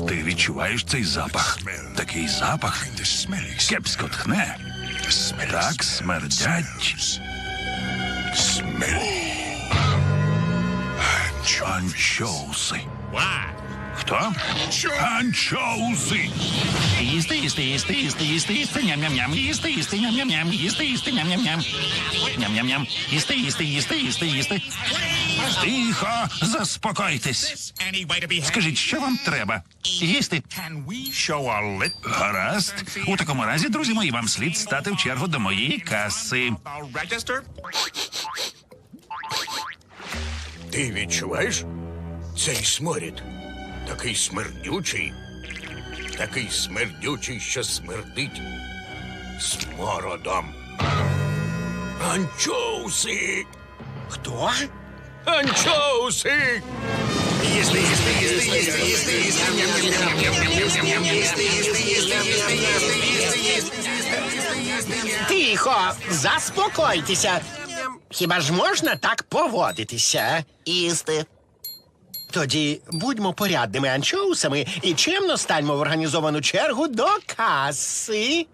відчуваєш цей запах? Такий запах кепсько тхне. Так смердять анчоуси. Хто? Анчоуси. Їсти, їсти, їсти, їсти, їсти, їсти, ням-ням-ням, їсти, їсти, ням-ням-ням, їсти, їсти, ням-ням-ням. Ням-ням-ням, їсти, їсти, їсти, їсти, їсти. Тихо, заспокойтесь. Скажіть, що вам треба? Їсти. Гаразд. У такому разі, друзі мої, вам слід стати в чергу до моєї каси. Ти відчуваєш? Цей сморід. Такий смердючий. Такий смердючий, що смердить смородом. Анчоуси! Хто? Їсти. Тихо, заспокойтеся. Хіба ж можна так поводитися? Їсти. Тоді будьмо порядними анчоусами і чемно станьмо в організовану чергу до каси.